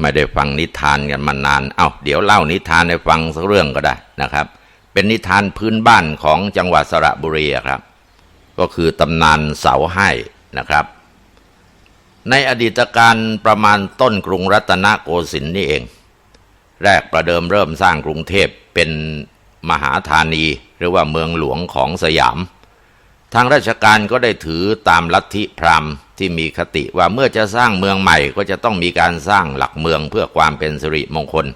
ไม่ได้ฟังนิทานกันมานาน เอา้าเดี๋ยวเล่านิทานให้ฟังสักเรื่องก็ได้นะครับ เป็นนิทานพื้นบ้านของจังหวัดสระบุรีครับ ก็คือตำนานเสาให้นะครับ ในอดีตการประมาณต้นกรุงรัตนโกสินทร์นี่เอง แรกประเดิมเริ่มสร้างกรุงเทพเป็นมหาธานี หรือว่าเมืองหลวงของสยาม ทางราชการก็ได้ถือตามลัทธิพราหมณ์ ที่มีคติว่าเมื่อจะสร้างเมืองใหม่ก็จะต้องมีการสร้างหลักเมืองเพื่อความเป็นสิริมงคล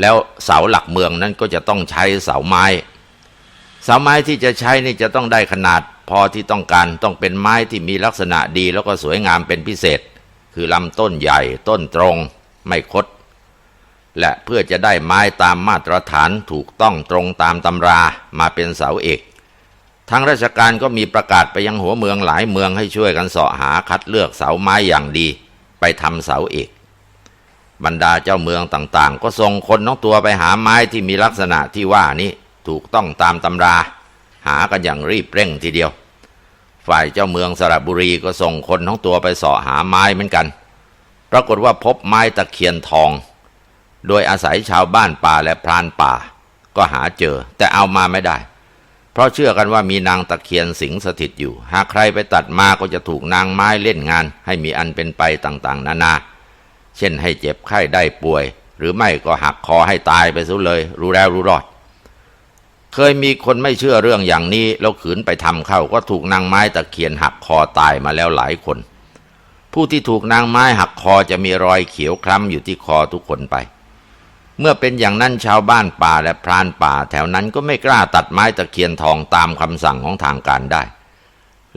แล้วเสาหลักเมืองนั้นก็จะต้องใช้เสาไม้ เสาไม้ที่จะใช้นี่จะต้องได้ขนาดพอที่ต้องการต้องเป็นไม้ที่มีลักษณะดีแล้วก็สวยงามเป็นพิเศษ คือลำต้นใหญ่ต้นตรงไม่คด และเพื่อจะได้ไม้ตามมาตรฐานถูกต้องตรงตามตำรามาเป็นเสาเอก ทางราชการก็มีประกาศไปยังหัวเมืองหลายเมืองให้ช่วยกันเสาะหาคัดเลือกเสาไม้อย่างดี ไปทำเสาเอกบรรดาเจ้าเมืองต่างๆ ก็ส่งคนน้องตัวไปหาไม้ที่มีลักษณะที่ว่านี้ถูกต้องตามตำรา หากันอย่างรีบเร่งทีเดียว ฝ่ายเจ้าเมืองสระบุรีก็ส่งคนน้องตัวไปเสาะหาไม้เหมือนกัน ปรากฏว่าพบไม้ตะเคียนทอง โดยอาศัยชาวบ้านป่าและพรานป่า ก็หาเจอแต่เอามาไม่ได้ ราะเชื่อกันว่ามีนางตะเคียนสิงสถิตอยู่ หากใครไปตัดมาก็จะถูกนางไม้เล่นงาน ให้มีอันเป็นไปต่างๆ นานา เช่นให้เจ็บไข้ได้ป่วย หรือไม่ก็หักคอให้ตายไปซะเลย รู้แล้วรู้รอด เคยมีคนไม่เชื่อเรื่องอย่างนี้แล้วขืนไปทำเข้าก็ถูกนางไม้ตะเคียนหักคอตายมาแล้วหลายคน ผู้ที่ถูกนางไม้หักคอจะมีรอยเขียวคล้ำอยู่ที่คอทุกคนไป เมื่อเป็นอย่างนั้นชาวบ้านป่าและพรานป่า แถวนั้นก็ไม่กล้าตัดไม้ตะเคียนทองตามคำสั่งของทางการได้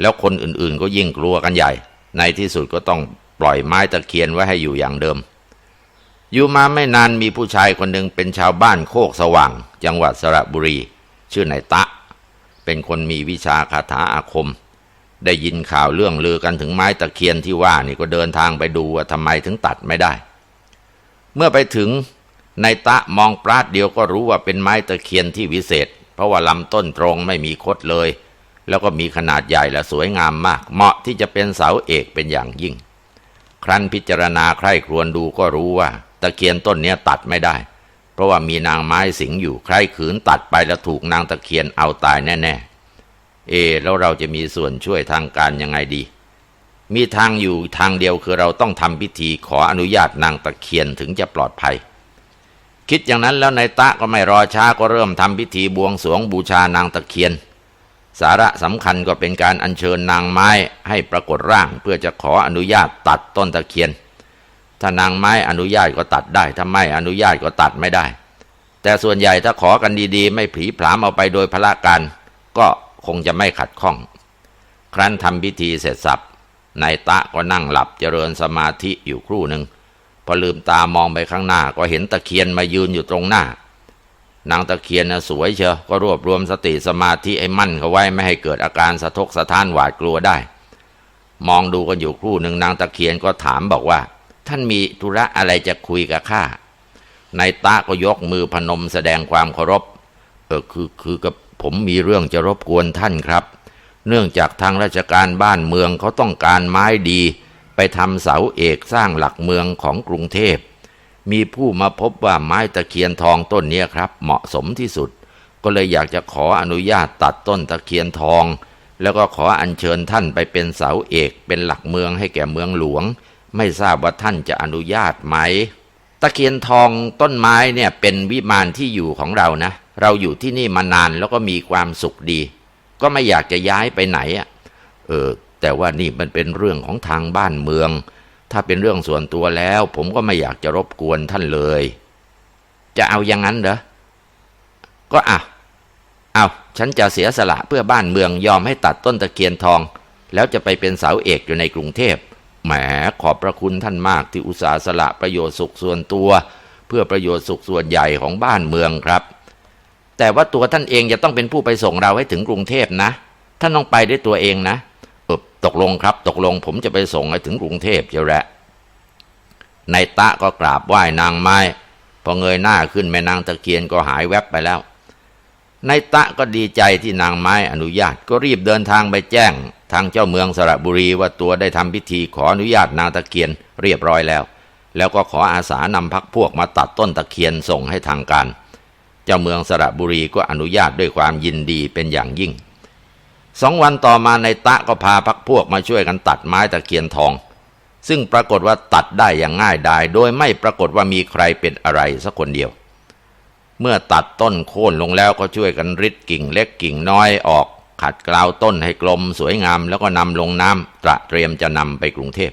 แล้วคนอื่นๆก็ยิ่งกลัวกันใหญ่ ในที่สุดก็ต้องปล่อยไม้ตะเคียนไว้ให้อยู่อย่างเดิม อยู่มาไม่นานมีผู้ชายคนหนึ่งเป็นชาวบ้านโคกสว่าง จังหวัดสระบุรี ชื่อนายตะ เป็นคนมีวิชาคาถาอาคม ได้ยินข่าวเรื่องลือกันถึงไม้ตะเคียนที่ว่านี่ก็เดินทางไปดูว่าทำไมถึงตัดไม่ได้ เมื่อไปถึง ในตะมองปราดเดียวก็รู้ว่าเป็นไม้ตะเคียนที่วิเศษ เพราะว่าลำต้นตรงไม่มีคดเลย แล้วก็มีขนาดใหญ่และสวยงามมาก เหมาะที่จะเป็นเสาเอกเป็นอย่างยิ่ง ครั้นพิจารณาใคร่ครวญดูก็รู้ว่า ตะเคียนต้นนี้ตัดไม่ได้ เพราะว่ามีนางไม้สิงอยู่ใครขืนตัดไปแล้วถูกนางตะเคียนเอาตายแน่ๆ เอ แล้วเราจะมีส่วนช่วยทางการยังไงดี มีทางอยู่ทางเดียวคือเราต้องทำพิธีขออนุญาตนางตะเคียนถึงจะปลอดภัย คิดอย่างนั้นแล้วนายตะก็ไม่รอช้าก็เริ่มทำพิธีบวงสวงบูชานางตะเคียน สาระสำคัญก็เป็นการอัญเชิญนางไม้ให้ปรากฏร่างเพื่อจะขออนุญาตตัดต้นตะเคียน ถ้านางไม้อนุญาตก็ตัดได้ ถ้าไม่อนุญาตก็ตัดไม่ได้ แต่ส่วนใหญ่ถ้าขอกันดีๆ ไม่ผีผลามเอาไปโดยพละการก็คงจะไม่ขัดข้อง ครั้นทำพิธีเสร็จสับนายตะก็นั่งหลับเจริญสมาธิอยู่ครู่หนึ่ง พอลืมตามองไปข้างหน้า ก็เห็นตะเคียนมายืนอยู่ตรงหน้า นางตะเคียนนะสวยเชียวก็รวบรวมสติสมาธิให้มั่นเขาไว้ไม่ให้เกิดอาการสะทกสะท้านหวาดกลัวได้ มองดูกันอยู่ครู่หนึ่งนางตะเคียนก็ถามบอกว่า ท่านมีธุระอะไรจะคุยกับข้านายตาก็ยกมือพนมแสดงความเคารพเออคือคือกับผมมีเรื่องจะรบกวนท่านครับ เนื่องจากทางราชการบ้านเมืองเขาต้องการไม้ดี ไปทำเสาเอกสร้างหลักเมืองของกรุงเทพ มีผู้มาพบว่าไม้ตะเคียนทองต้นนี้ครับ เหมาะสมที่สุด ก็เลยอยากจะขออนุญาตตัดต้นตะเคียนทอง แล้วก็ขออัญเชิญท่านไปเป็นเสาเอกเป็นหลักเมืองให้แก่เมืองหลวง ไม่ทราบว่าท่านจะอนุญาตไหม ตะเคียนทองต้นไม้เนี่ยเป็นวิมานที่อยู่ของเรานะ เราอยู่ที่นี่มานานแล้วก็มีความสุขดี ก็ไม่อยากจะย้ายไปไหนอะเออ แต่ว่านี่มันเป็นเรื่องของทางบ้านเมือง ถ้าเป็นเรื่องส่วนตัวแล้ว ผมก็ไม่อยากจะรบกวนท่านเลย จะเอาอย่างนั้นเหรอ ก็อะ เอาฉันจะเสียสละเพื่อบ้านเมืองยอมให้ตัดต้นตะเคียนทอง แล้วจะไปเป็นเสาเอกอยู่ในกรุงเทพแหมขอบพระคุณท่านมากที่อุตส่าห์สละประโยชน์สุขส่วนตัว เพื่อประโยชน์สุขส่วนใหญ่ของบ้านเมืองครับ แต่ว่าตัวท่านเองจะต้องเป็นผู้ไปส่งเราให้ถึงกรุงเทพนะ ท่านต้องไปด้วยตัวเองนะ ตกลงครับ ตกลงผมจะไปส่งให้ถึงกรุงเทพเจ้าแหละนายตะก็กราบไหว้นางไม้ พอเงยหน้าขึ้นแม่นางตะเคียนก็หายแวบไปแล้วนายตะก็ดีใจที่นางไม้อนุญาตก็รีบเดินทางไปแจ้ง ทางเจ้าเมืองสระบุรีว่าตัวได้ทำพิธีขออนุญาตนางตะเคียนเรียบร้อยแล้ว แล้วก็ขออาสานำพักพวกมาตัดต้นตะเคียนส่งให้ทางการ เจ้าเมืองสระบุรีก็อนุญาตด้วยความยินดีเป็นอย่างยิ่ง สองวันต่อมาในตะก็พาพักพวกมาช่วยกันตัดไม้ตะเคียนทอง ซึ่งปรากฏว่าตัดได้อย่างง่ายดาย โดยไม่ปรากฏว่ามีใครเป็นอะไรสักคนเดียว เมื่อตัดต้นโค่นลงแล้วก็ช่วยกันริดกิ่งเล็กกิ่งน้อยออก ขัดกลาวต้นให้กลมสวยงาม แล้วก็นำลงน้ำตระเตรียมจะนำไปกรุงเทพ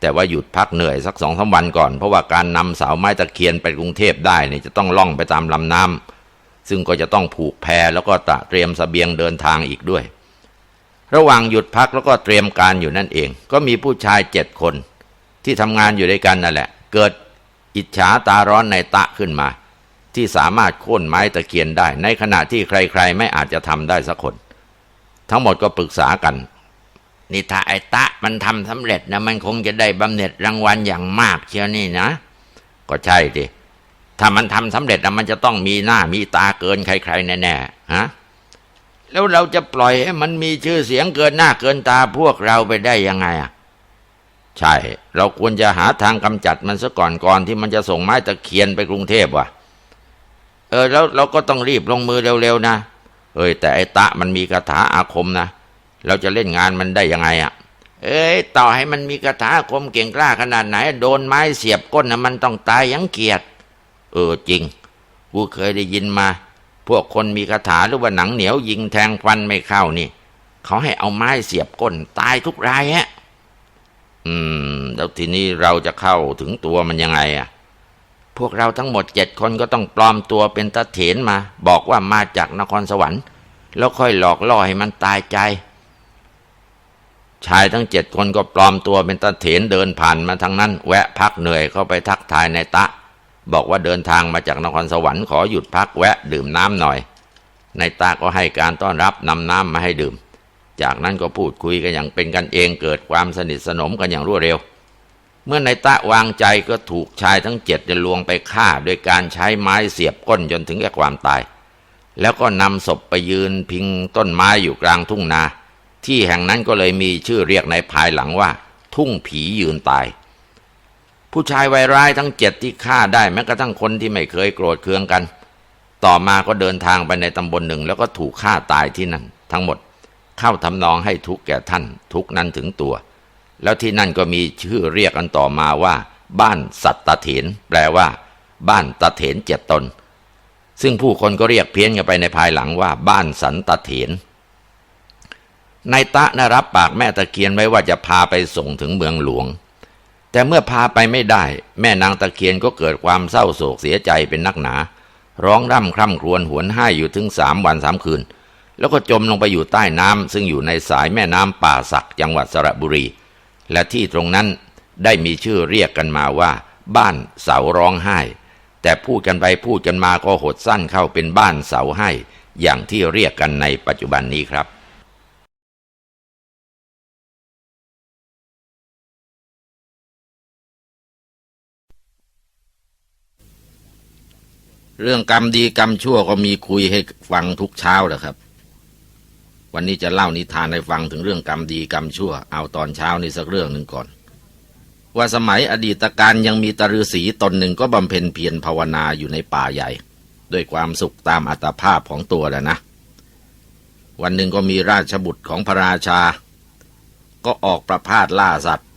แต่ว่าหยุดพักเหนื่อยสักสองสาวันก่อน เพราะว่าการนำเสาไม้ตะเคียนไปกรุงเทพได้เนี่ยจะต้องล่องไปตามลำน้ำ ซึ่งก็จะต้องผูกแพแล้วก็ตะเตรียมสเสบียงเดินทางอีกด้วย ระหว่างหยุดพักแล้วก็เตรียมการอยู่นั่นเอง ก็มีผู้ชายเจ็ดคน ที่ทำงานอยู่ด้วยกันนั่นแหละ เกิดอิจฉาตาร้อนในตะขึ้นมา ที่สามารถโค่นไม้ตะเคียนได้ ในขณะที่ใครๆ ไม่อาจจะทำได้สักคน ทั้งหมดก็ปรึกษากันนี่ถ้าไอ้ตะมันทำสำเร็จนะมันคงจะได้บำเหน็จรางวัลอย่างมากเชียวนี่นะ ก็ใช่ดิ ถ้ามันทำสำเร็จนะมันจะต้องมีหน้ามีตาเกินใครๆแน่ๆฮะแล้วเราจะปล่อยให้มันมีชื่อเสียงเกินหน้าเกินตาพวกเราไปได้ยังไงอะใช่ เราควรจะหาทางกำจัดมันซะก่อนก่อนที่มันจะส่งไม้ตะเคียนไปกรุงเทพว่ะ เออ แล้วเราก็ต้องรีบลงมือเร็วๆนะเอ้ยแต่ไอ้ตะมันมีคาถาอาคมนะเราจะเล่นงานมันได้ยังไงอะ เอ้ยต่อให้มันมีคาถาอาคมเก่งกล้าขนาดไหน โดนไม้เสียบก้นนะมันต้องตายยังเกียด เออจริง กูเคยได้ยินมา พวกคนมีคาถาหรือว่าหนังเหนียวยิงแทงฟันไม่เข้านี่ เขาให้เอาไม้เสียบก้นตายทุกรายฮะ อืม แล้วทีนี้เราจะเข้าถึงตัวมันยังไงอะ พวกเราทั้งหมดเจ็ดคนก็ต้องปลอมตัวเป็นตาเถนมา บอกว่ามาจากนครสวรรค์ แล้วค่อยหลอกล่อให้มันตายใจชายทั้งเจ็ดคนก็ปลอมตัวเป็นตาเถนเดินผ่านมาทางนั้น แวะพักเหนื่อยเข้าไปทักทายในตะ บอกว่าเดินทางมาจากนครสวรรค์ขอหยุดพักแวะดื่มน้ำหน่อยในตาก็ให้การต้อนรับนำน้ำมาให้ดื่ม จากนั้นก็พูดคุยกันอย่างเป็นกันเองเกิดความสนิทสนมกันอย่างรวดเร็ว เมื่อในตะวางใจก็ถูกชายทั้งเจ็ดจะลวงไปฆ่าโดยการใช้ไม้เสียบก้นจนถึงแก่ความตาย แล้วก็นำศพไปยืนพิงต้นไม้อยู่กลางทุ่งนา ที่แห่งนั้นก็เลยมีชื่อเรียกในภายหลังว่า ทุ่งผียืนตาย ผู้ชายวัยร้ายทั้งเจ็ดที่ฆ่าได้แม้กระทั่งคนที่ไม่เคยโกรธเคืองกัน ต่อมาก็เดินทางไปในตำบลหนึ่ง แล้วก็ถูกฆ่าตายที่นั่น ทั้งหมดเข้าทำนองให้ทุกแก่ท่าน ทุกนั้นถึงตัว แล้วที่นั่นก็มีชื่อเรียกกันต่อมาว่า บ้านสัตตเถนแปลว่า บ้านตะเถนเจ็ดตน ซึ่งผู้คนก็เรียกเพี้ยนกันไปในภายหลังว่า บ้านสันตะเถนนายตะนะรับปากแม่ตะเคียนไว้ว่าจะพาไปส่งถึงเมืองหลวง แต่เมื่อพาไปไม่ได้ แม่นางตะเคียนก็เกิดความเศร้าโศกเสียใจเป็นนักหนา ร้องร่ำคร่ำครวญหวนไห้อยู่ถึงสามวันสามคืน แล้วก็จมลงไปอยู่ใต้น้ำซึ่งอยู่ในสายแม่น้ำป่าสักจังหวัดสระบุรี และที่ตรงนั้นได้มีชื่อเรียกกันมาว่า บ้านเสาร้องไห้ แต่พูดกันไปพูดกันมาก็หดสั้นเข้าเป็นบ้านเสาให้ อย่างที่เรียกกันในปัจจุบันนี้ครับ เรื่องกรรมดีกรรมชั่วก็มีคุยให้ฟังทุกเช้าแหละครับ วันนี้จะเล่านิทานให้ฟังถึงเรื่องกรรมดีกรรมชั่ว เอาตอนเช้านี้สักเรื่องหนึ่งก่อน ว่าสมัยอดีตการยังมีตฤษีตนหนึ่งก็บำเพ็ญเพียรภาวนาอยู่ในป่าใหญ่ ด้วยความสุขตามอัตภาพของตัวแหละนะ วันหนึ่งก็มีราชบุตรของพระราชา ก็ออกประพาสล่าสัตว์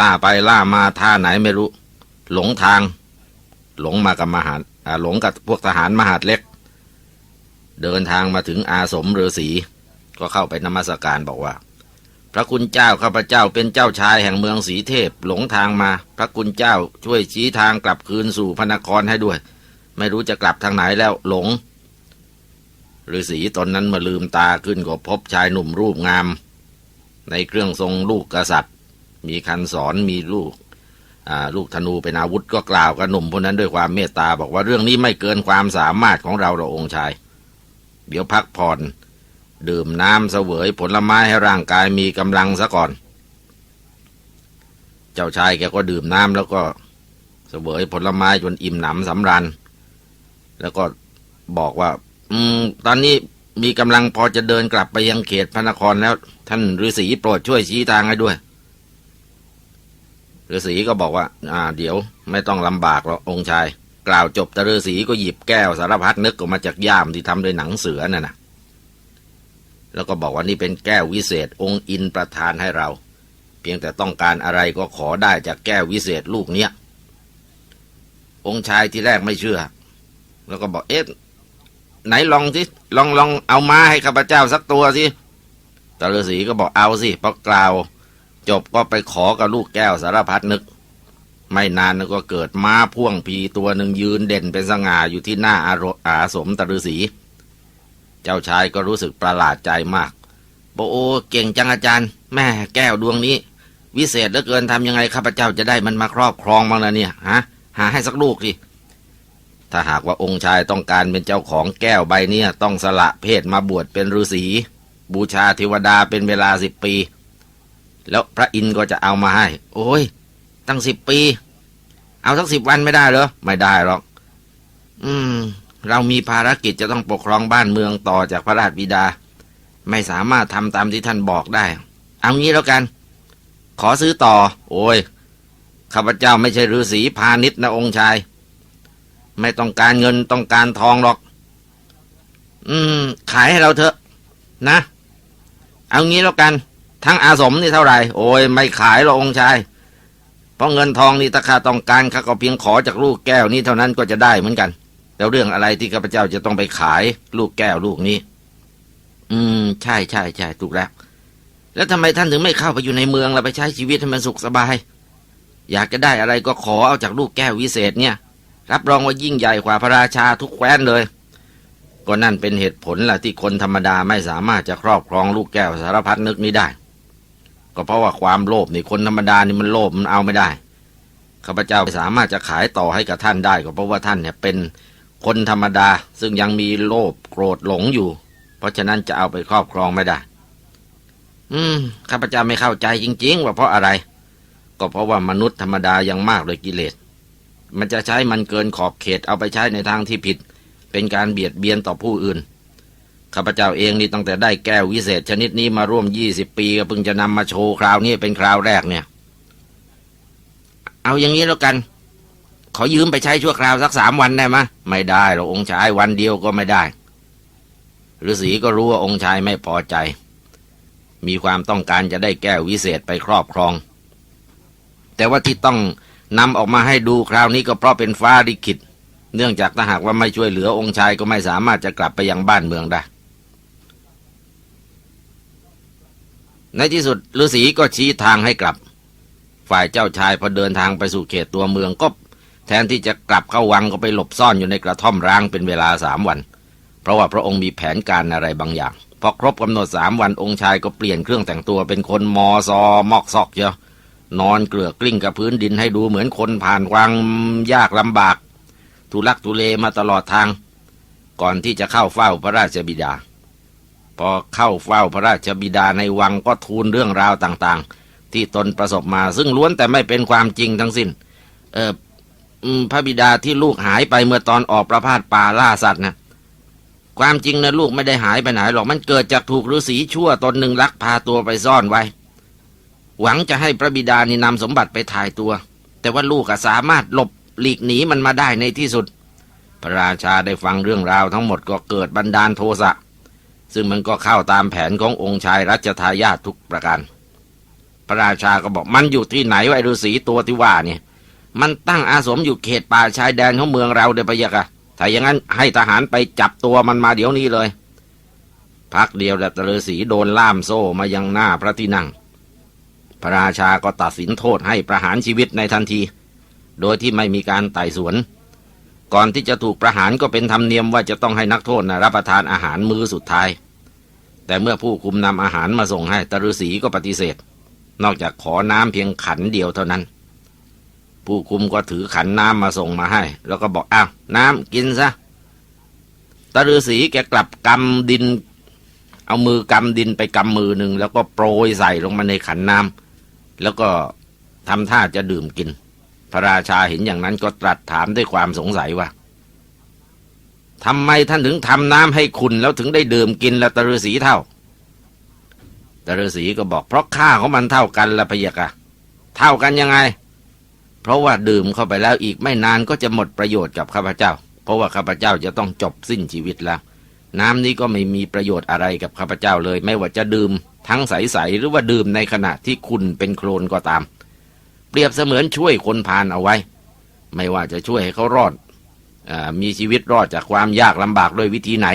ล่าไปล่ามาท่าไหนไม่รู้ หลงทาง หลงมากับมหาอ่าหลงกับพวกทหารมหาดเล็ก เดินทางมาถึงอาสมฤาษีก็เข้าไปนมัสการบอกว่า พระคุณเจ้าข้าพเจ้าเป็นเจ้าชายแห่งเมืองสีเทพหลงทางมา พระคุณเจ้าช่วยชี้ทางกลับคืนสู่พระนครให้ด้วย ไม่รู้จะกลับทางไหนแล้วหลงฤาษีตนนั้นมื่อลืมตาขึ้นก็พบชายหนุ่มรูปงาม ในเครื่องทรงลูกกษัตริย์ มีคันสอนมีลูก ลูกธนูเป็นอาวุธก็กล่าวกับหนุ่มคนนั้นด้วยความเมตตาบอกว่าเรื่องนี้ไม่เกินความสามารถของเราเราองค์ชาย เดี๋ยวพักผ่อน ดื่มน้ำเสวยผลไม้ให้ร่างกายมีกำลังซะก่อน เจ้าชายแกก็ดื่มน้ำแล้วก็เสวยผลไม้จนอิ่มหนำสำราญแล้วก็บอกว่า อืม ตอนนี้มีกำลังพอจะเดินกลับไปยังเขตพระนครแล้ว ท่านฤาษีโปรดช่วยชี้ทางให้ด้วย ฤาษีก็บอกว่า อ่า เดี๋ยวไม่ต้องลำบากหรอกองค์ชาย กล่าวจบตะฤาษีก็หยิบแก้วสารพัดนึกออกมาจากย่ามที่ทำด้วยหนังเสือนั่นนะแล้วก็บอกว่านี่เป็นแก้ววิเศษองค์อินประทานให้เรา เพียงแต่ต้องการอะไรก็ขอได้จากแก้ววิเศษลูกเนี้ยองค์ชายที่แรกไม่เชื่อ แล้วก็บอกเอ๊ะไหนลองสิลองลองเอามาให้ข้าพเจ้าสักตัวสิตะฤาษีก็บอกเอาสิพอกล่าว จบก็ไปขอกับลูกแก้วสารพัดนึก ไม่นานก็เกิดม้าพ่วงพีตัวหนึ่งยืนเด่นเป็นสง่าอยู่ที่หน้าอารอาสมตะฤษี เจ้าชายก็รู้สึกประหลาดใจมากบอโอ้เก่งจังอาจารย์ แม่แก้วดวงนี้ วิเศษเหลือเกินทำยังไงข้าพเจ้าจะได้มันมาครอบครองบ้างล่ะเนี่ยฮะหาให้สักลูกดิถ้าหากว่าองค์ชายต้องการเป็นเจ้าของแก้วใบเนี้ต้องสละเพศมาบวชเป็นฤาษีบูชาเทวดาเป็นเวลาสิบปี แล้วพระอินทร์ก็จะเอามาให้ โอ้ย ตั้งสิบปี เอาสักสิบวันไม่ได้เหรอ ไม่ได้หรอก อืม เรามีภารกิจจะต้องปกครองบ้านเมืองต่อจากพระราชบิดา ไม่สามารถทำตามที่ท่านบอกได้ เอางี้แล้วกัน ขอซื้อต่อ โอ้ย ข้าพเจ้าไม่ใช่ฤาษีพาณิชย์นะองค์ชาย ไม่ต้องการเงินต้องการทองหรอก อืม ขายให้เราเถอะ นะ เอางี้แล้วกัน ทั้งอาสมนี่เท่าไหร่โอ้ยไม่ขายหรอกองชาย เพราะเงินทองนี่ถ้าข้าต้องการข้าก็เพียงขอจากลูกแก้วนี้เท่านั้นก็จะได้เหมือนกัน แล้วเรื่องอะไรที่ข้าพเจ้าจะต้องไปขายลูกแก้วลูกนี้ อืม ใช่ใช่ใช่ถูกแล้ว แล้วทำไมท่านถึงไม่เข้าไปอยู่ในเมืองแล้วไปใช้ชีวิตให้มันสุขสบาย อยากจะได้อะไรก็ขอเอาจากลูกแก้ววิเศษเนี่ย รับรองว่ายิ่งใหญ่กว่าพระราชาทุกแคว้นเลยก็นั่นเป็นเหตุผลล่ะที่คนธรรมดาไม่สามารถจะครอบครองลูกแก้วสารพัดนึกนี้ได้ ก็เพราะว่าความโลภนี่คนธรรมดานี่มันโลภมันเอาไม่ได้ข้าพเจ้าสามารถจะขายต่อให้กับท่านได้ ก็เพราะว่าท่านเนี่ยเป็นคนธรรมดา ซึ่งยังมีโลภโกรธหลงอยู่ เพราะฉะนั้นจะเอาไปครอบครองไม่ได้ อืมข้าพเจ้าไม่เข้าใจจริง ๆ ว่าเพราะอะไร ก็เพราะว่ามนุษย์ธรรมดายังมากเลยกิเลสมันจะใช้มันเกินขอบเขตเอาไปใช้ในทางที่ผิด เป็นการเบียดเบียนต่อผู้อื่น ข้าพเจ้าเองนี่ตั้งแต่ได้แก้ววิเศษชนิดนี้มาร่วมยี่สิบปีก็เพิ่งจะนำมาโชว์คราวนี้เป็นคราวแรกเนี่ย เอาอย่างนี้แล้วกัน ขอยืมไปใช้ชั่วคราวสักสามวันได้ไหมไม่ได้หรอกองค์ชายวันเดียวก็ไม่ได้ฤาษีก็รู้ว่าองค์ชายไม่พอใจ มีความต้องการจะได้แก้ววิเศษไปครอบครอง แต่ว่าที่ต้องนำออกมาให้ดูคราวนี้ก็เพราะเป็นฟ้าลิขิตเนื่องจากถ้าหากว่าไม่ช่วยเหลือองค์ชายก็ไม่สามารถจะกลับไปยังบ้านเมืองได้ ในที่สุดฤาษีก็ชี้ทางให้กลับ ฝ่ายเจ้าชายพอเดินทางไปสู่เขตตัวเมืองก็ แทนที่จะกลับเข้าวังก็ไปหลบซ่อนอยู่ในกระท่อมร้างเป็นเวลาสามวัน เพราะว่าพระองค์มีแผนการอะไรบางอย่างพอครบกำหนดสามวันองค์ชายก็เปลี่ยนเครื่องแต่งตัวเป็นคนมอซอมอกซอกเชียวนอนเกลือกกลิ้งกับพื้นดินให้ดูเหมือนคนผ่านวามยากลำบาก ทุลักทุเลมาตลอดทาง ก่อนที่จะเข้าเฝ้าพระราชบิดา พอเข้าเฝ้าพระราชบิดาในวังก็ทูลเรื่องราวต่างๆ ที่ตนประสบมาซึ่งล้วนแต่ไม่เป็นความจริงทั้งสิ้น เออพระบิดาที่ลูกหายไปเมื่อตอนออกประพาสป่าล่าสัตว์นะความจริงนะลูกไม่ได้หายไปไหนหรอกมันเกิดจากถูกฤาษีชั่วตนหนึ่งลักพาตัวไปซ่อนไว้ หวังจะให้พระบิดานี่นำสมบัติไปถ่ายตัว แต่ว่าลูกก็สามารถหลบหลีกหนีมันมาได้ในที่สุด พระราชาได้ฟังเรื่องราวทั้งหมดก็เกิดบันดาลโทสะ ซึ่งมันก็เข้าตามแผนขององค์ชายรัชทายาททุกประการ พระราชาก็บอกมันอยู่ที่ไหนวะไอ้ฤาษีตัวที่ว่าเนี่ย มันตั้งอาสมอยู่เขตป่าชายแดนของเมืองเราเดปยกะถ้าอย่างนั้นให้ทหารไปจับตัวมันมาเดี๋ยวนี้เลย พักเดียวแต่ฤาษีโดนล่ามโซ่มายังหน้าพระที่นั่ง พระราชาก็ตัดสินโทษให้ประหารชีวิตในทันที โดยที่ไม่มีการไต่สวนก่อนที่จะถูกประหารก็เป็นธรรมเนียมว่าจะต้องให้นักโทษนะรับประทานอาหารมื้อสุดท้าย แต่เมื่อผู้คุมนำอาหารมาส่งให้ตฤาษีก็ปฏิเสธ นอกจากขอน้ำเพียงขันเดียวเท่านั้น ผู้คุมก็ถือขันน้ำมาส่งมาให้ แล้วก็บอกอ้าวน้ำกินซะตฤาษีแกกลับกำดิน เอามือกำดินไปกำมือหนึ่งแล้วก็โปรยใส่ลงมาในขันน้ำแล้วก็ทำท่าจะดื่มกิน พระราชาเห็นอย่างนั้นก็ตรัสถามด้วยความสงสัยว่า ทำไมท่านถึงทำน้ำให้คุณแล้วถึงได้ดื่มกินละตฤาษีเท่าตฤาษีก็บอกเพราะค่าของมันเท่ากันละพยะกะเท่ากันยังไง เพราะว่าดื่มเข้าไปแล้วอีกไม่นานก็จะหมดประโยชน์กับข้าพเจ้า เพราะว่าข้าพเจ้าจะต้องจบสิ้นชีวิตแล้ว น้ำนี้ก็ไม่มีประโยชน์อะไรกับข้าพเจ้าเลย ไม่ว่าจะดื่มทั้งใสๆหรือว่าดื่มในขณะที่คุณเป็นโคลนก็ตาม เปรียบเสมือนช่วยคนพานเอาไว้ ไม่ว่าจะช่วยให้เขารอด มีชีวิตรอดจากความยากลำบากด้วยวิธีไหน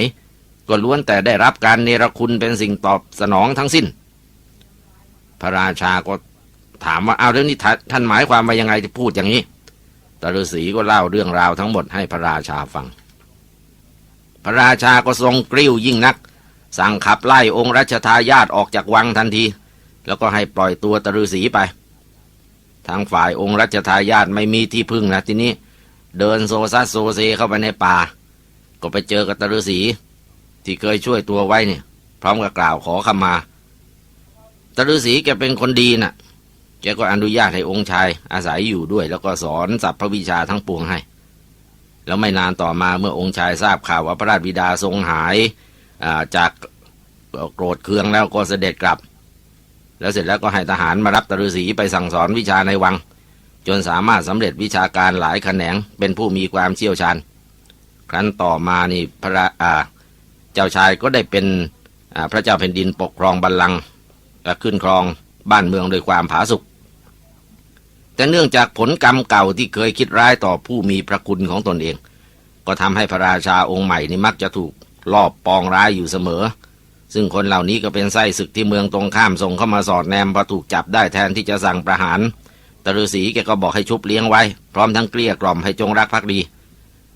ก็ล้วนแต่ได้รับการเนรคุณเป็นสิ่งตอบสนองทั้งสิ้น พระราชาก็ถามว่าเอาเรื่องนี้ท่านท่านหมายความว่ายังไงจะพูดอย่างนี้ตฤษีก็เล่าเรื่องราวทั้งหมดให้พระราชาฟัง พระราชาก็ทรงกริ้วยิ่งนัก สั่งขับไล่องค์รัชทายาทออกจากวังทันที แล้วก็ให้ปล่อยตัวตฤษีไป ทางฝ่ายองค์รัชทายาทไม่มีที่พึ่งนะทีนี้ เดินโซซัสโซเซเข้าไปในป่า ก็ไปเจอกับตฤาษีที่เคยช่วยตัวไว้เนี่ย พร้อมกับกล่าวขอขมาตฤาษีแกเป็นคนดีน่ะแกก็อนุญาตให้องค์ชายอาศัยอยู่ด้วย แล้วก็สอนสัพพวิชาทั้งปวงให้ แล้วไม่นานต่อมาเมื่อองค์ชายทราบข่าวว่าพระราชบิดาทรงหายาจากโกรธเคืองแล้วก็เสด็จกลับ แล้วเสร็จแล้วก็ให้ทหารมารับตฤาษีไปสั่งสอนวิชาในวัง จนสามารถสำเร็จวิชาการหลายแขนงเป็นผู้มีความเชี่ยวชาญ ครั้นต่อมานี่พระอาเจ้าชายก็ได้เป็นพระเจ้าแผ่นดินปกครองบัลลังก์ขึ้นครองบ้านเมืองโดยความผาสุกแต่เนื่องจากผลกรรมเก่าที่เคยคิดร้ายต่อผู้มีพระคุณของตนเอง ก็ทำให้พระราชาองค์ใหม่นี่มักจะถูกลอบปองร้ายอยู่เสมอ ซึ่งคนเหล่านี้ก็เป็นไส้ศึกที่เมืองตรงข้ามส่งเข้ามาสอดแนมพอถูกจับได้แทนที่จะสั่งประหาร ตฤาษีแกก็บอกให้ชุบเลี้ยงไว้ พร้อมทั้งเกลี้ยกล่อมให้จงรักภักดี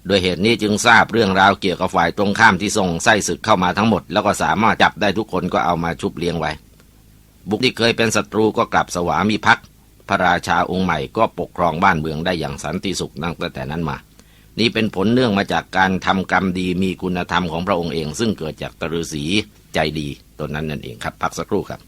โดยเหตุนี้จึงทราบเรื่องราวเกี่ยวกับฝ่ายตรงข้ามที่ส่งไส้ศึกเข้ามาทั้งหมด แล้วก็สามารถจับได้ทุกคนก็เอามาชุบเลี้ยงไว้ บุคที่เคยเป็นศัตรูก็กลับสวามิภักดิ์พระราชาองค์ใหม่ก็ปกครองบ้านเมืองได้อย่างสันติสุขตั้งแต่นั้นมา นี่เป็นผลเนื่องมาจากการทำกรรมดีมีคุณธรรมของพระองค์เอง ซึ่งเกิดจากตฤาษีใจดีตนนั้นนั่นเองครับพักสักครู่ครับ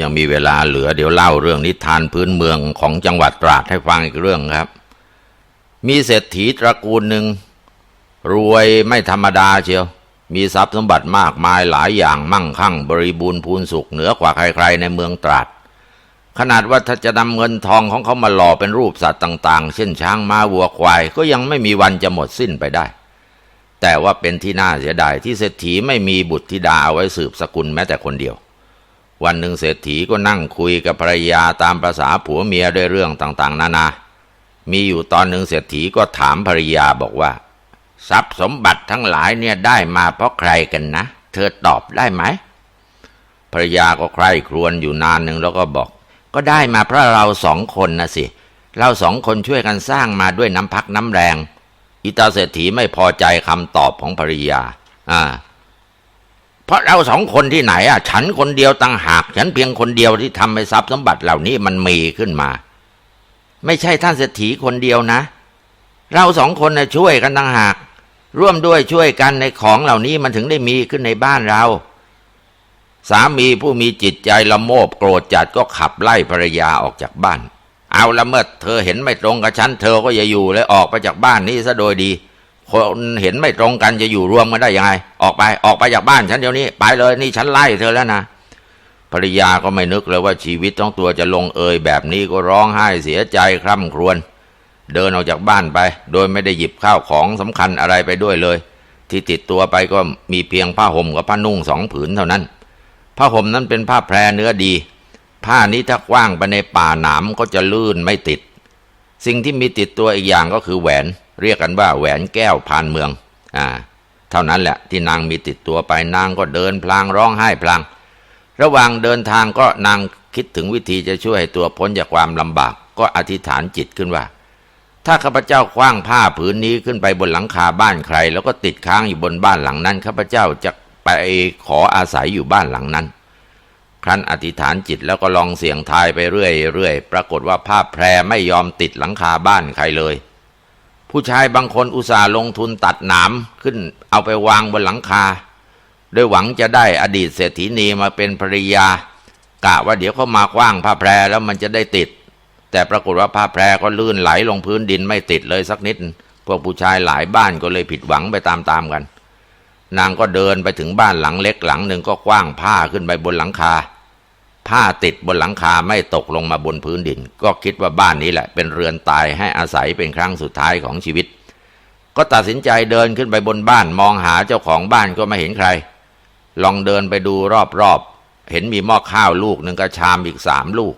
ยังมีเวลาเหลือเดี๋ยวเล่าเรื่องนิทานพื้นเมืองของจังหวัดตราดให้ฟังอีกเรื่องครับ มีเศรษฐีตระกูลหนึ่ง รวยไม่ธรรมดาเชียว มีทรัพย์สมบัติมากมายหลายอย่างมั่งคั่ง บริบูรณ์พูนสุขเหนือกว่าใครๆในเมืองตราด ขนาดว่าถ้าจะนำเงินทองของเขามาหล่อเป็นรูปสัตว์ต่างๆ เช่นช้างม้าวัวควาย ก็ยังไม่มีวันจะหมดสิ้นไปได้ แต่ว่าเป็นที่น่าเสียดายที่เศรษฐีไม่มีบุตรธิดาเอาไว้สืบสกุลแม้แต่คนเดียว วันหนึ่งเศรษฐีก็นั่งคุยกับภรรยาตามประษาผัวเมียด้วยเรื่องต่างๆ นานา มีอยู่ตอนหนึ่งเศรษฐีก็ถามภรรยาบอกว่า ทรัพย์สมบัติทั้งหลายเนี่ยได้มาเพราะใครกันนะ เธอตอบได้ไหมภรรยาก็ใคร่ครวญอยู่นานหนึ่งแล้วก็บอก ก็ได้มาเพราะเราสองคนนะสิ เราสองคนช่วยกันสร้างมาด้วยน้ำพักน้ำแรง อิตาเศรษฐีไม่พอใจคำตอบของภรรยา อ่า ราะเราสองคนที่ไหนอะ ฉันคนเดียวต่างหาก ฉันเพียงคนเดียวที่ทำให้ทรัพย์สมบัติเหล่านี้มันมีขึ้นมา ไม่ใช่ท่านเศรษฐีคนเดียวนะ เราสองคนนะช่วยกันต่างหาก ร่วมด้วยช่วยกันในของเหล่านี้มันถึงได้มีขึ้นในบ้านเรา สามีผู้มีจิตใจละโมบโกรธจัดก็ขับไล่ภรรยาออกจากบ้าน เอาละเมื่อเธอเห็นไม่ตรงกับฉันเธอก็อย่าอยู่เลยออกไปจากบ้านนี้ซะโดยดี คนเห็นไม่ตรงกันจะอยู่รวมกันได้ยังไง ออกไปออกไปจากบ้านฉันเดี๋ยวนี้ ไปเลยนี่ฉันไล่เธอแล้วนะภรรยาก็ไม่นึกเลยว่าชีวิตต้องตัวจะลงเอยแบบนี้ก็ร้องไห้เสียใจคร่ำครวญเดินออกจากบ้านไป โดยไม่ได้หยิบข้าวของสำคัญอะไรไปด้วยเลย ที่ติดตัวไปก็มีเพียงผ้าห่มกับผ้านุ่งสองผืนเท่านั้น ผ้าห่มนั้นเป็นผ้าแพรเนื้อดี ผ้านี้ถ้ากว้างไปในป่าหนามก็จะลื่นไม่ติด สิ่งที่มีติดตัวอีกอย่างก็คือแหวน เรียกกันว่าแหวนแก้วพานเมืองอ่าเท่านั้นแหละที่นางมีติดตัวไปนางก็เดินพลางร้องไห้พลาง ระหว่างเดินทางก็นางคิดถึงวิธีจะช่วยให้ตัวพ้นจากความลำบาก ก็อธิษฐานจิตขึ้นว่า ถ้าข้าพเจ้าคว้างผ้าผืนนี้ขึ้นไปบนหลังคาบ้านใคร แล้วก็ติดค้างอยู่บนบ้านหลังนั้นข้าพเจ้าจะไปขออาศัยอยู่บ้านหลังนั้น ครั้นอธิษฐานจิตแล้วก็ลองเสี่ยงทายไปเรื่อยๆปรากฏว่าผ้าแพรไม่ยอมติดหลังคาบ้านใครเลย ผู้ชายบางคนอุตส่าห์ลงทุนตัดหนามขึ้นเอาไปวางบนหลังคาโดยหวังจะได้อดีตเศรษฐีนีมาเป็นภรรยากะว่าเดี๋ยวเขามาคว้างผ้าแพรแล้วมันจะได้ติด แต่ปรากฏว่าผ้าแพรก็ลื่นไหลลงพื้นดินไม่ติดเลยสักนิด พวกผู้ชายหลายบ้านก็เลยผิดหวังไปตามๆกัน นางก็เดินไปถึงบ้านหลังเล็กหลังหนึ่งก็กว้างผ้าขึ้นไปบนหลังคา ผ้าติดบนหลังคาไม่ตกลงมาบนพื้นดิน ก็คิดว่าบ้านนี้แหละ เป็นเรือนตายให้อาศัยเป็นครั้งสุดท้ายของชีวิต ก็ตัดสินใจเดินขึ้นไปบนบ้านมองหาเจ้าของบ้านก็ไม่เห็นใคร ลองเดินไปดูรอบๆ เห็นมีหม้อข้าวลูกหนึ่งกระชามอีกสามลูก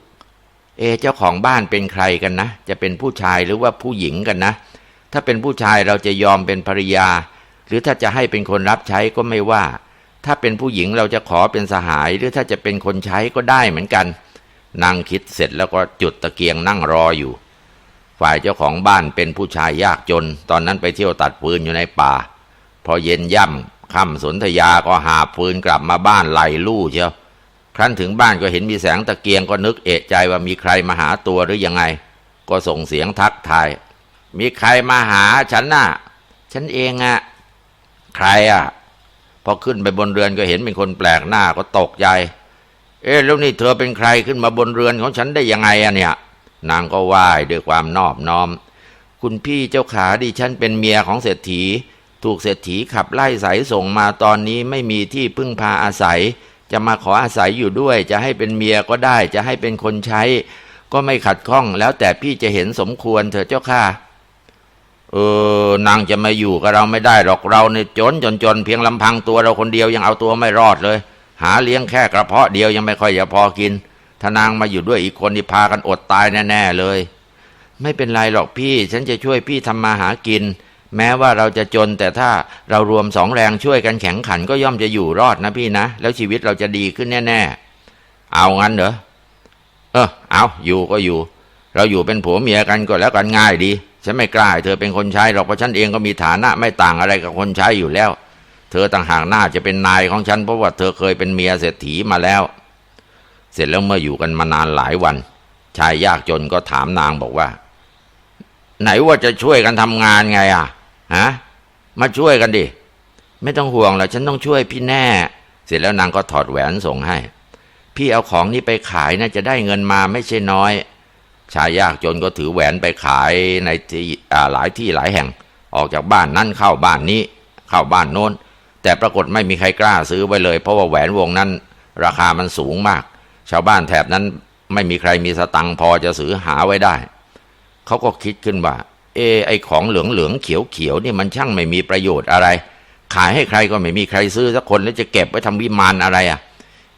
เอ เจ้าของบ้านเป็นใครกันนะ จะเป็นผู้ชายหรือว่าผู้หญิงกันนะ ถ้าเป็นผู้ชายเราจะยอมเป็นภรรยา หรือถ้าจะให้เป็นคนรับใช้ก็ไม่ว่า ถ้าเป็นผู้หญิงเราจะขอเป็นสหาย หรือถ้าจะเป็นคนใช้ก็ได้เหมือนกัน นั่งคิดเสร็จแล้วก็จุดตะเกียงนั่งรออยู่ ฝ่ายเจ้าของบ้านเป็นผู้ชายยากจน ตอนนั้นไปเที่ยวตัดฟืนอยู่ในป่า พอเย็นย่ำค่ำสนธยาก็หาฟืนกลับมาบ้านไล่ลู่เชียวครั้นถึงบ้านก็เห็นมีแสงตะเกียงก็นึกเอะใจว่ามีใครมาหาตัวหรือยังไง ก็ส่งเสียงทักทาย มีใครมาหาฉันน่ะ ฉันเองอะใครอะ พอขึ้นไปบนเรือนก็เห็นเป็นคนแปลกหน้าก็ตกใจ เอ๊ะแล้วนี่เธอเป็นใครขึ้นมาบนเรือนของฉันได้ยังไงอะเนี่ย นางก็ไหว้ด้วยความนอบน้อม คุณพี่เจ้าขาดิฉันเป็นเมียของเศรษฐี ถูกเศรษฐีขับไล่สายส่งมาตอนนี้ไม่มีที่พึ่งพาอาศัย จะมาขออาศัยอยู่ด้วย จะให้เป็นเมียก็ได้ จะให้เป็นคนใช้ ก็ไม่ขัดข้องแล้วแต่พี่จะเห็นสมควรเถอเจ้าค่ะ เออนางจะมาอยู่กับเราไม่ได้หรอกเราเนี่ยจนจนจนเพียงลำพังตัวเราคนเดียวยังเอาตัวไม่รอดเลย หาเลี้ยงแค่กระเพาะเดียวยังไม่ค่อยจะพอกินถ้านางมาอยู่ด้วยอีกคนที่พากันอดตายแน่ๆเลย ไม่เป็นไรหรอกพี่ ฉันจะช่วยพี่ทำมาหากิน แม้ว่าเราจะจนแต่ถ้าเรารวมสองแรงช่วยกันแข็งขันก็ย่อมจะอยู่รอดนะพี่นะ แล้วชีวิตเราจะดีขึ้นแน่ๆเอางั้นเหรอเออเอาอยู่ก็อยู่ เราอยู่เป็นผัวเมียกันก็แล้วกันง่ายดี ฉันไม่กล้าเธอเป็นคนใช้หรอกเพราะฉันเองก็มีฐานะไม่ต่างอะไรกับคนใช้อยู่แล้ว เธอต่างหากหน้าจะเป็นนายของฉันเพราะว่าเธอเคยเป็นเมียเศรษฐีมาแล้ว เสร็จแล้วเมื่ออยู่กันมานานหลายวัน ชายยากจนก็ถามนางบอกว่า ไหนว่าจะช่วยกันทำงานไงอะฮะมาช่วยกันดิไม่ต้องห่วงหรอกฉันต้องช่วยพี่แน่ เสร็จแล้วนางก็ถอดแหวนส่งให้ พี่เอาของนี้ไปขายนะจะได้เงินมาไม่ใช่น้อย ชายยากจนก็ถือแหวนไปขายในที่หลายที่หลายแห่ง ออกจากบ้านนั้นเข้าบ้านนี้ เข้าบ้านโน้น แต่ปรากฏไม่มีใครกล้าซื้อไว้เลย เพราะว่าแหวนวงนั้น ราคามันสูงมาก ชาวบ้านแถบนั้นไม่มีใครมีสตังค์พอจะซื้อหาไว้ได้ เขาก็คิดขึ้นว่า เอไอของเหลืองเหลืองเขียวเขียวนี่มันช่างไม่มีประโยชน์อะไร ขายให้ใครก็ไม่มีใครซื้อสักคนแล้วจะเก็บไว้ทำวิมานอะไรอะ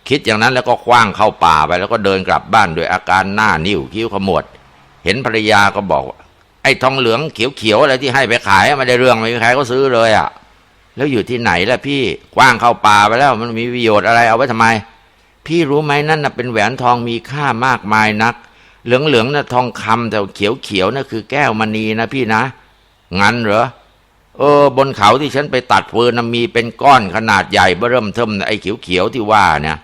คิดอย่างนั้นแล้วก็คว้างเข้าป่าไป แล้วก็เดินกลับบ้านด้วยอาการหน้านิ้วคิ้วขมวด เห็นภรรยาก็บอกไอ้ทองเหลืองเขียวๆอะไรที่ให้ไปขายม่ได้เรื่องไม่มีใครก็ซื้อเลยอะ แล้วอยู่ที่ไหนล่ะพี่คว้างเข้าป่าไปแล้วมันมีประโยชน์อะไรเอาไว้ทำไม พี่รู้ไหมนั่นน่ะเป็นแหวนทองมีค่ามากมายนัก เหลืองๆน่ะทองคำแต่เขียวๆน่ะคือแก้วมณีนะพี่นะ งั้นเหรอเออบนเขาที่ฉันไปตัดฟืนนะมีเป็นก้อนขนาดใหญ่เบ้อเริ่มเทิมไอ้เขียวๆที่ว่าเนี่ย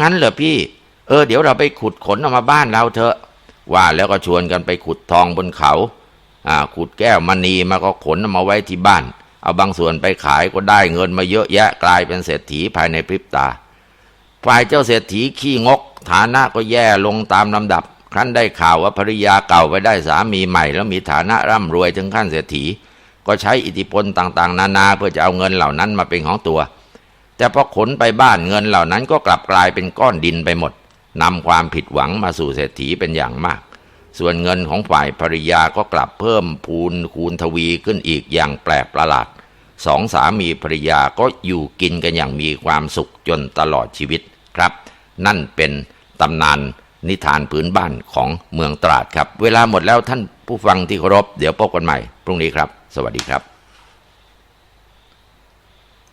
งั้นเหรอพี่ เออ เดี๋ยวเราไปขุดขนออกมาบ้านเราเถอะ ว่าแล้วก็ชวนกันไปขุดทองบนเขา อ่า ขุดแก้วมณีมาก็ขนเอามาไว้ที่บ้าน เอาบางส่วนไปขายก็ได้เงินมาเยอะแยะกลายเป็นเศรษฐีภายในพริบตา ฝ่ายเจ้าเศรษฐีขี้งก ฐานะก็แย่ลงตามลำดับ ครั้นได้ข่าวว่าภริยาเก่าไปได้สามีใหม่ แล้วมีฐานะร่ำรวยถึงขั้นเศรษฐี ก็ใช้อิทธิพลต่างๆ นานาเพื่อจะเอาเงินเหล่านั้นมาเป็นของตัว แต่พอขนไปบ้านเงินเหล่านั้นก็กลับกลายเป็นก้อนดินไปหมดนำความผิดหวังมาสู่เศรษฐีเป็นอย่างมาก ส่วนเงินของฝ่ายภริยาก็กลับเพิ่มพูนคูณทวีขึ้นอีกอย่างแปลกประหลาดสองสามีภรรยาก็อยู่กินกันอย่างมีความสุขจนตลอดชีวิตครับ นั่นเป็นตำนานนิทานพื้นบ้านของเมืองตราดครับ เวลาหมดแล้วท่านผู้ฟังที่เคารพ เดี๋ยวพบกันใหม่ พรุ่งนี้ครับ สวัสดีครับ